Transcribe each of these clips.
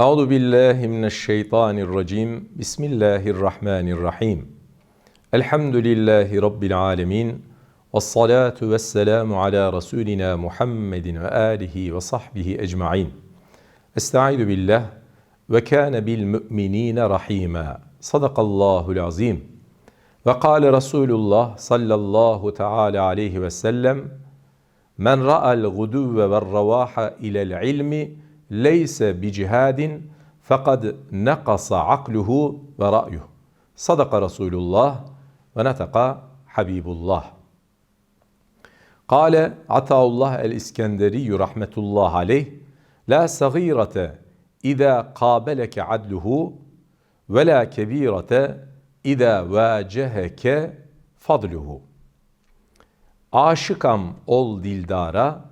أعوذ بالله من الشيطان الرجيم. بسم الله الرحمن الرحيم. الحمد لله رب العالمين والصلاة والسلام على رسولنا محمد وآله وصحبه أجمعين. أستعيذ بالله وكان بالمؤمنين رحيما. صدق الله العظيم. وقال رسول الله صلى الله تعالى عليه وسلم من رأى الغدو والرواح إلى العلم leyse bi cihadin fekad nekasa akluhu ve ra'yuh. Sadaka Resulullah ve netaka Habibullah. Kale Ataullah el-İskenderi rahmetullah aleyh La sagirete kabeleke adluhu ve la kebirete İza vaceheke fadluhu. Aşıkam ol dildara,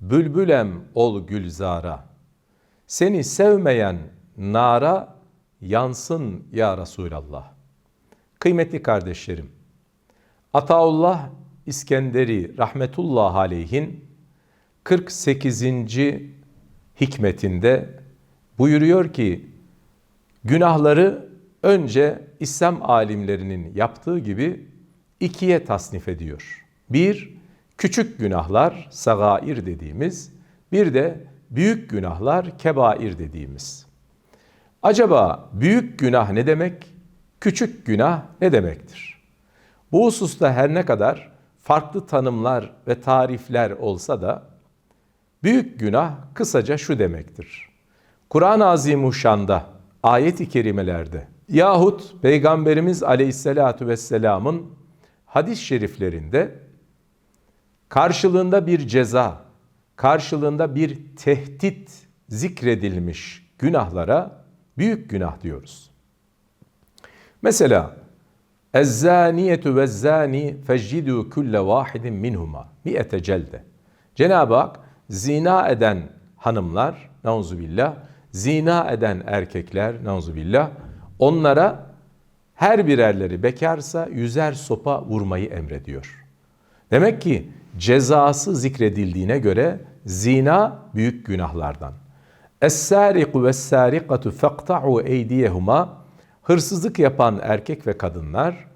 bülbülem ol gülzara. Seni sevmeyen nara yansın ya Resulallah. Kıymetli kardeşlerim, Ataullah İskenderi rahmetullah aleyhin 48. hikmetinde buyuruyor ki günahları önce İslam alimlerinin yaptığı gibi ikiye tasnif ediyor. Bir, küçük günahlar, sagair dediğimiz, bir de büyük günahlar, kebair dediğimiz. Acaba büyük günah ne demek, küçük günah ne demektir? Bu hususta her ne kadar farklı tanımlar ve tarifler olsa da büyük günah kısaca şu demektir. Kur'an-ı Azimuşşan'da, ayet-i kerimelerde yahut Peygamberimiz Aleyhisselatü Vesselam'ın hadis-i şeriflerinde karşılığında bir ceza, karşılığında bir tehdit zikredilmiş günahlara büyük günah diyoruz. Mesela Ezzaniyetu ve zani feccidu kulle vahidin minhuma mi'ete celde. Cenab-ı Hak zina eden hanımlar, nauzubillah, zina eden erkekler, nauzubillah, onlara her birerleri bekarsa yüzer sopa vurmayı emrediyor. Demek ki cezası zikredildiğine göre zina büyük günahlardan. Es-sariqu ve's-sariqatu faqta'u eydiyehuma hırsızlık yapan erkek ve kadınlar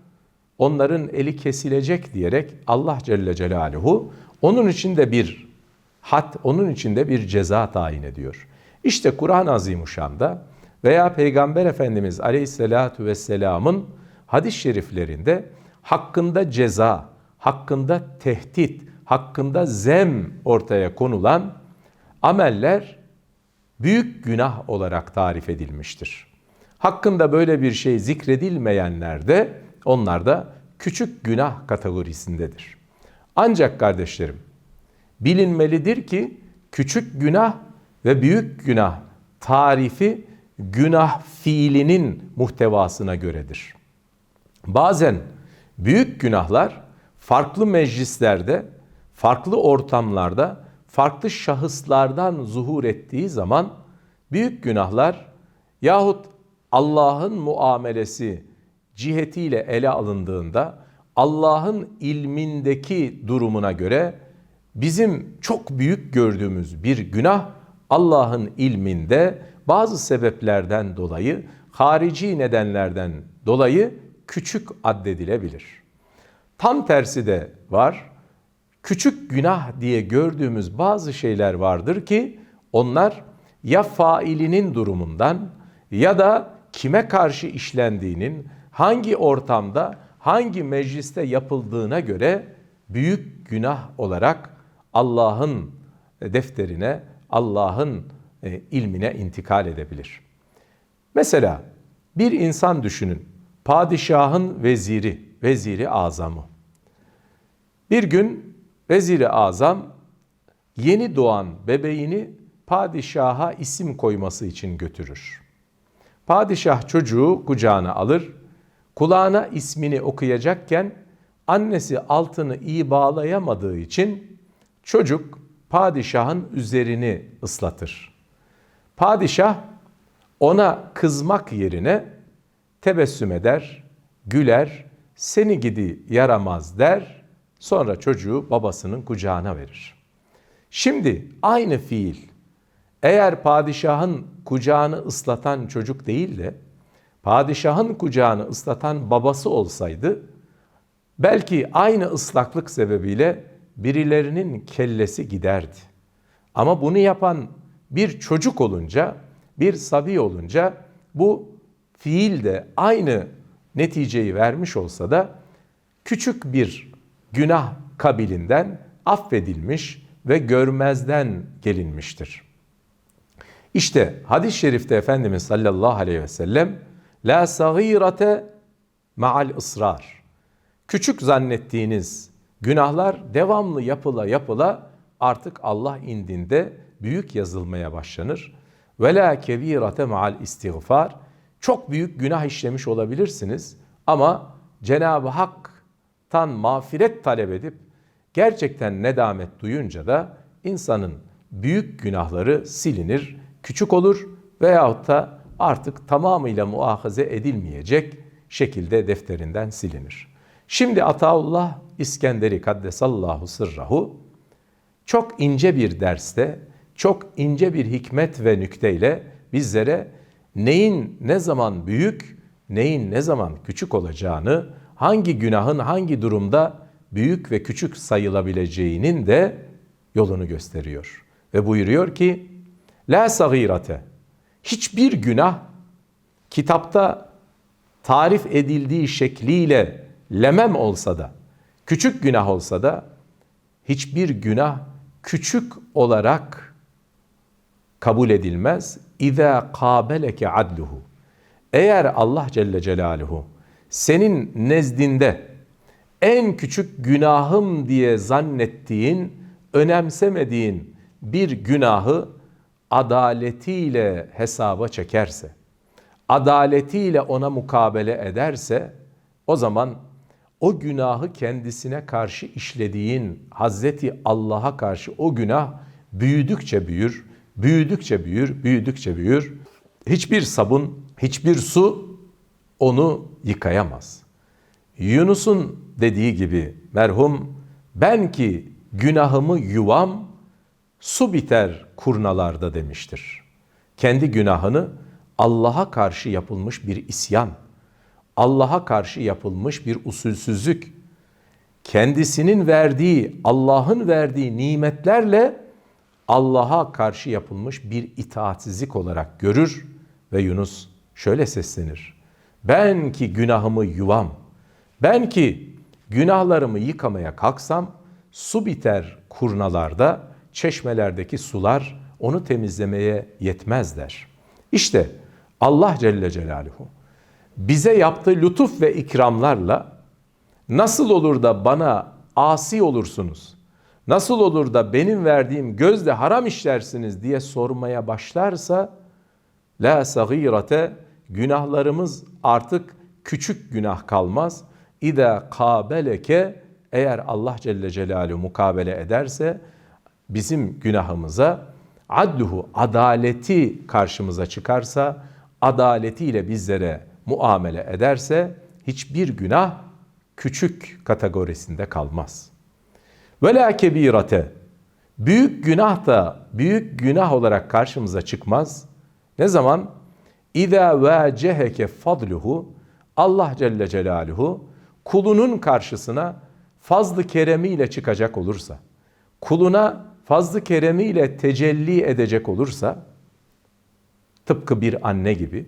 onların eli kesilecek diyerek Allah Celle Celaluhu onun için de bir hat, onun için de bir ceza tayin ediyor. İşte Kur'an-ı Azimuşşan'da veya Peygamber Efendimiz Aleyhisselatü Vesselam'ın hadis-i şeriflerinde hakkında ceza, hakkında tehdit, hakkında zem ortaya konulan ameller büyük günah olarak tarif edilmiştir. Hakkında böyle bir şey zikredilmeyenler de onlar da küçük günah kategorisindedir. Ancak kardeşlerim bilinmelidir ki küçük günah ve büyük günah tarifi günah fiilinin muhtevasına göredir. Bazen büyük günahlar farklı meclislerde, farklı ortamlarda, farklı şahıslardan zuhur ettiği zaman büyük günahlar yahut Allah'ın muamelesi cihetiyle ele alındığında Allah'ın ilmindeki durumuna göre bizim çok büyük gördüğümüz bir günah Allah'ın ilminde bazı sebeplerden dolayı, harici nedenlerden dolayı küçük addedilebilir. Tam tersi de var. Küçük günah diye gördüğümüz bazı şeyler vardır ki onlar ya failinin durumundan ya da kime karşı işlendiğinin, hangi ortamda, hangi mecliste yapıldığına göre büyük günah olarak Allah'ın defterine, Allah'ın e, ilmine intikal edebilir. Mesela bir insan düşünün. Padişahın veziri, veziri azamı. Bir gün veziri azam yeni doğan bebeğini padişaha isim koyması için götürür. Padişah çocuğu kucağına alır, kulağına ismini okuyacakken annesi altını iyi bağlayamadığı için çocuk padişahın üzerini ıslatır. Padişah ona kızmak yerine tebessüm eder, güler, seni gidi yaramaz der, sonra çocuğu babasının kucağına verir. Şimdi aynı fiil eğer padişahın kucağını ıslatan çocuk değil de padişahın kucağını ıslatan babası olsaydı belki aynı ıslaklık sebebiyle birilerinin kellesi giderdi. Ama bunu yapan bir çocuk olunca, bir sabi olunca bu fiil de aynı neticeyi vermiş olsa da küçük bir günah kabilinden affedilmiş ve görmezden gelinmiştir. İşte hadis-i şerifte Efendimiz sallallahu aleyhi ve sellem la sagirate ma'al ısrar. Küçük zannettiğiniz günahlar devamlı yapıla yapıla artık Allah indinde büyük yazılmaya başlanır. Ve la kebirate ma'al istiğfar. Çok büyük günah işlemiş olabilirsiniz ama Cenab-ı Hak'tan mağfiret talep edip gerçekten nedamet duyunca da insanın büyük günahları silinir, küçük olur veyahut da artık tamamıyla muahaze edilmeyecek şekilde defterinden silinir. Şimdi Ataullah İskenderi Kaddesallahu Sırrahu çok ince bir derste, çok ince bir hikmet ve nükteyle bizlere neyin ne zaman büyük, neyin ne zaman küçük olacağını, hangi günahın hangi durumda büyük ve küçük sayılabileceğinin de yolunu gösteriyor. Ve buyuruyor ki, La sagirate, hiçbir günah kitapta tarif edildiği şekliyle lemem olsa da, küçük günah olsa da, hiçbir günah küçük olarak kabul edilmez. İza kabeleke adluhu. Eğer Allah Celle Celaluhu senin nezdinde en küçük günahım diye zannettiğin, önemsemediğin bir günahı adaletiyle hesaba çekerse, adaletiyle ona mukabele ederse o zaman o günahı kendisine karşı işlediğin Hazreti Allah'a karşı o günah büyüdükçe büyür, büyüdükçe büyür, büyüdükçe büyür. Hiçbir sabun, hiçbir su onu yıkayamaz. Yunus'un dediği gibi merhum ben ki günahımı yuvam su biter kurnalarda demiştir. Kendi günahını Allah'a karşı yapılmış bir isyan, Allah'a karşı yapılmış bir usulsüzlük, kendisinin verdiği, Allah'ın verdiği nimetlerle Allah'a karşı yapılmış bir itaatsizlik olarak görür ve Yunus şöyle seslenir. Ben ki günahımı yuvam, ben ki günahlarımı yıkamaya kalksam su biter kurnalarda, çeşmelerdeki sular onu temizlemeye yetmez der. İşte Allah Celle Celaluhu bize yaptığı lütuf ve ikramlarla nasıl olur da bana asi olursunuz? Nasıl olur da benim verdiğim gözle haram işlersiniz diye sormaya başlarsa la sagirate günahlarımız artık küçük günah kalmaz. İde kabeleke eğer Allah Celle Celaluhu mukabele ederse bizim günahımıza adluhu adaleti karşımıza çıkarsa adaletiyle bizlere muamele ederse hiçbir günah küçük kategorisinde kalmaz. Ve la kebirate büyük günah da büyük günah olarak karşımıza çıkmaz. Ne zaman? İza vaceheke fadluhu Allah Celle Celaluhu kulunun karşısına fazlı keremiyle çıkacak olursa, kuluna fazlı keremiyle tecelli edecek olursa, tıpkı bir anne gibi,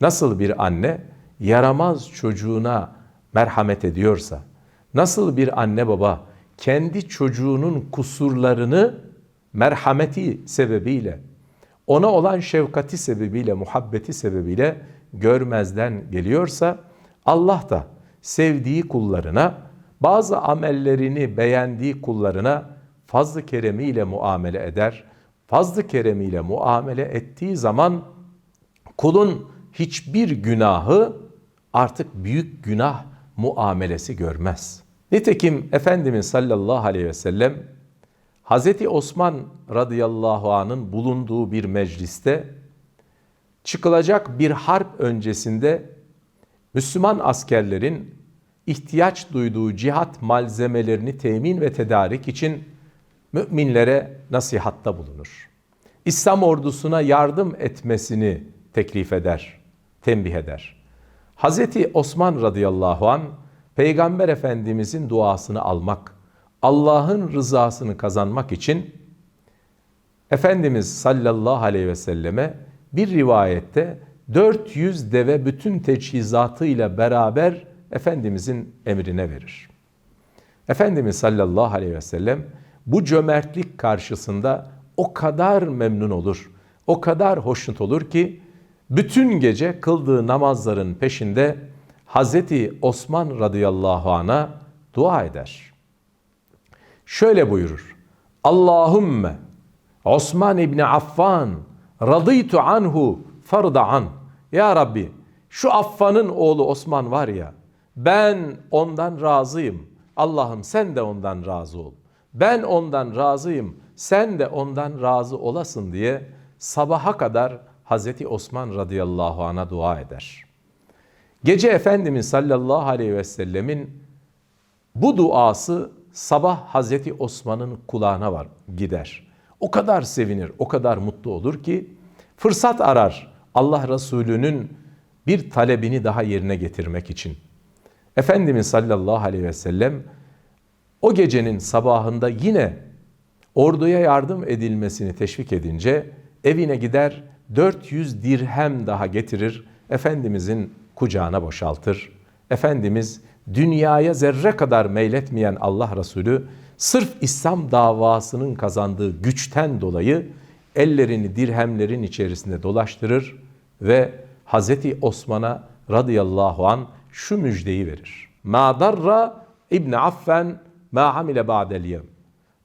nasıl bir anne yaramaz çocuğuna merhamet ediyorsa, nasıl bir anne baba kendi çocuğunun kusurlarını merhameti sebebiyle, ona olan şefkati sebebiyle, muhabbeti sebebiyle görmezden geliyorsa, Allah da sevdiği kullarına, bazı amellerini beğendiği kullarına fazlı keremiyle muamele eder. Fazlı keremiyle muamele ettiği zaman kulun hiçbir günahı artık büyük günah muamelesi görmez. Nitekim Efendimiz sallallahu aleyhi ve sellem Hazreti Osman radıyallahu anın bulunduğu bir mecliste çıkılacak bir harp öncesinde Müslüman askerlerin ihtiyaç duyduğu cihat malzemelerini temin ve tedarik için müminlere nasihatta bulunur. İslam ordusuna yardım etmesini teklif eder, tembih eder. Hazreti Osman radıyallahu an Peygamber Efendimizin duasını almak, Allah'ın rızasını kazanmak için Efendimiz sallallahu aleyhi ve selleme bir rivayette 400 deve bütün teçhizatıyla beraber Efendimizin emrine verir. Efendimiz sallallahu aleyhi ve sellem bu cömertlik karşısında o kadar memnun olur, o kadar hoşnut olur ki bütün gece kıldığı namazların peşinde Hazreti Osman radıyallahu ana dua eder. Şöyle buyurur. Allahümme Osman İbni Affan radıytu anhu farda an. Ya Rabbi şu Affan'ın oğlu Osman var ya ben ondan razıyım. Allah'ım sen de ondan razı ol. Ben ondan razıyım. Sen de ondan razı olasın diye sabaha kadar Hazreti Osman radıyallahu an'a dua eder. Gece Efendimiz sallallahu aleyhi ve sellemin bu duası sabah Hazreti Osman'ın kulağına var gider. O kadar sevinir, o kadar mutlu olur ki fırsat arar Allah Resulü'nün bir talebini daha yerine getirmek için. Efendimiz sallallahu aleyhi ve sellem o gecenin sabahında yine orduya yardım edilmesini teşvik edince evine gider 400 dirhem daha getirir Efendimizin kucağına boşaltır. Efendimiz dünyaya zerre kadar meyletmeyen Allah Resulü sırf İslam davasının kazandığı güçten dolayı ellerini dirhemlerin içerisinde dolaştırır ve Hazreti Osman'a radıyallahu an şu müjdeyi verir. Ma darra İbn Affan ma amile ba'del yevm.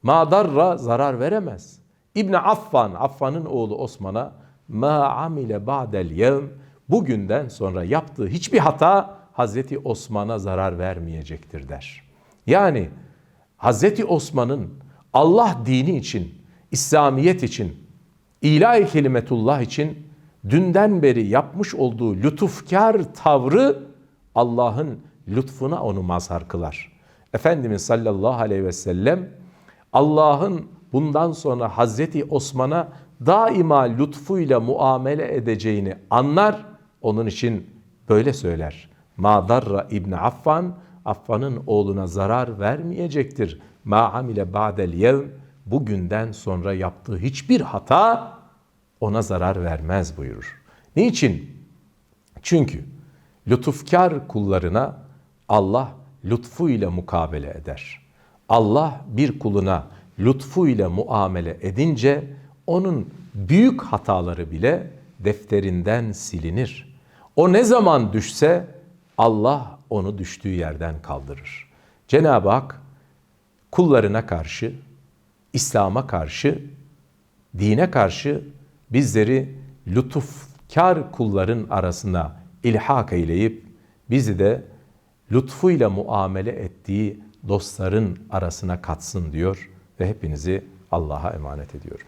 Ma darra zarar veremez. İbn Affan, Affan'ın oğlu Osman'a ma amile ba'del yevm bugünden sonra yaptığı hiçbir hata Hazreti Osman'a zarar vermeyecektir der. Yani Hazreti Osman'ın Allah dini için, İslamiyet için, ilahi kelimetullah için dünden beri yapmış olduğu lütufkar tavrı Allah'ın lütfuna onu mazhar kılar. Efendimiz sallallahu aleyhi ve sellem Allah'ın bundan sonra Hazreti Osman'a daima lütfuyla muamele edeceğini anlar. Onun için böyle söyler. Ma darra İbn Affan, Affan'ın oğluna zarar vermeyecektir. Ma amile ba'del yevm, bugünden sonra yaptığı hiçbir hata ona zarar vermez buyurur. Niçin? Çünkü lütufkar kullarına Allah lütfuyla mukabele eder. Allah bir kuluna lütfuyla muamele edince onun büyük hataları bile defterinden silinir. O ne zaman düşse Allah onu düştüğü yerden kaldırır. Cenab-ı Hak kullarına karşı, İslam'a karşı, dine karşı bizleri lütufkar kulların arasına ilhak eyleyip bizi de lütfuyla muamele ettiği dostların arasına katsın diyor ve hepinizi Allah'a emanet ediyorum.